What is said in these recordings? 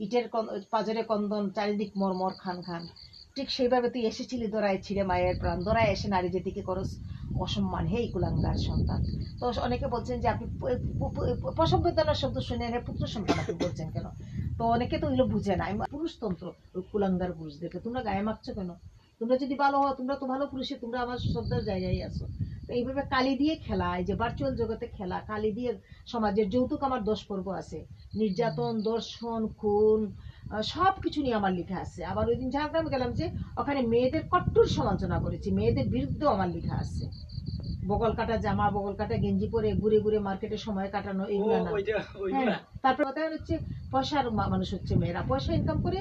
ইটের পাজরে কন্দন, চারিদিক মরমর খান খান। ঠিক সেইভাবে তুই এসেছিলি দোড়ায় ছিঁড়ে মায়ের প্রাণ। দোড়ায় এসে নারী জাতিকে করস অসম্মান। হে কুলাঙ্গার সন্তান। তো অনেকে বলছেন যে আপনি প- প- প- শব্দ শুনে এনে পুত্র সন্তান আপনি বলছেন কেন? তো অনেকে তো এগুলো বুঝে না। পুরুষতন্ত্র, ওই কুলাঙ্গার পুরুষদেরকে তোমরা গায়ে মাখছো কেন? তোমরা যদি ভালো হও, তোমরা তো ভালো পুরুষে তোমরা আমার শ্রদ্ধার জায়গায় আছো। তো এইভাবে কালি দিয়ে খেলা, এই যে ভার্চুয়াল জগতে খেলা, কালি দিয়ে সমাজের যৌতুক আমার দোষ পর্ব আছে। নির্যাতন, দর্শন, খুন সব কিছু নিয়ে আমার লেখা আছে। আবার ওই দিন ঝাড়গ্রামে গেলাম যে, ওখানে মেয়েদের কট্টর সমালোচনা করেছি, মেয়েদের বিরুদ্ধেও আমার লেখা আছে। বগল কাটা জামা বগল কাটা গেঞ্জি পরে ঘুরে ঘুরে মার্কেটে সময় কাটানো এগুলো না। হ্যাঁ, তারপর কথা হচ্ছে পয়সার মানুষ হচ্ছে মেয়েরা। পয়সা ইনকাম করে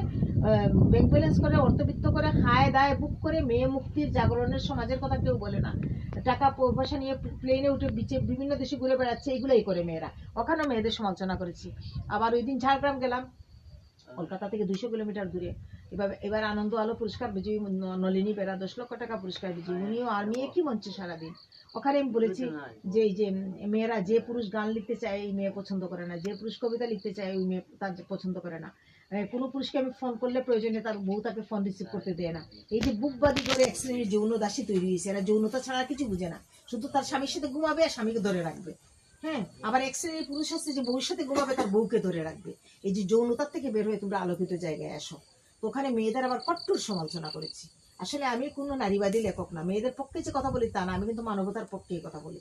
ব্যাংক ব্যালেন্স করে অর্থবিত্ত করে খায় দায় বুক করে মেয়ে মুক্তির জাগরণের সমাজের কথা কেউ বলে না। টাকা পয়সা নিয়ে প্লেনে উঠে বিচে বিভিন্ন দেশে ঘুরে বেড়াচ্ছে এগুলোই করে মেয়েরা। ওখানেও মেয়েদের সমালোচনা করেছি। আবার ওই দিন ঝাড়গ্রাম গেলাম। কলকাতা থেকে দুশো কিলোমিটার দূরে। এবার এবার আনন্দ আলো পুরস্কার বিজয়ী নলিনী বেরা দশ লক্ষ টাকা পুরস্কার বিজয়ী। উনিও আর্মি কি মঞ্চে সারাদিন? ওখানে আমি বলেছি যে এই যে মেয়েরা যে পুরুষ গান লিখতে চায় এই মেয়ে পছন্দ করে না। যে পুরুষ কবিতা লিখতে চায় ওই মেয়ে তার পছন্দ করে না। কোনো পুরুষকে আমি ফোন করলে প্রয়োজনে তার বউ তাকে ফোন রিসিভ করতে দেয় না। এই যে বুকবাদী করে এক শ্রেণির যৌন দাসী তৈরি হয়েছে এরা যৌনতা ছাড়া কিছু বুঝে না। শুধু তার স্বামীর সাথে ঘুমাবে আর স্বামীকে ধরে রাখবে। হ্যাঁ? আবার এক শ্রেণির পুরুষ আছে যে ভবিষ্যতে ঘুমাবে তার বউকে ধরে রাখবে। এই যে যৌনতার থেকে বের হয়ে তোমরা আলোকিত জায়গায় আসো। ওখানে মেয়েদের আবার কট্টর সমালোচনা করেছি। আসলে আমি কোনো নারীবাদী লেখক না, মেয়েদের পক্ষে যে কথা বলি তা না, আমি কিন্তু মানবতার পক্ষেই কথা বলি।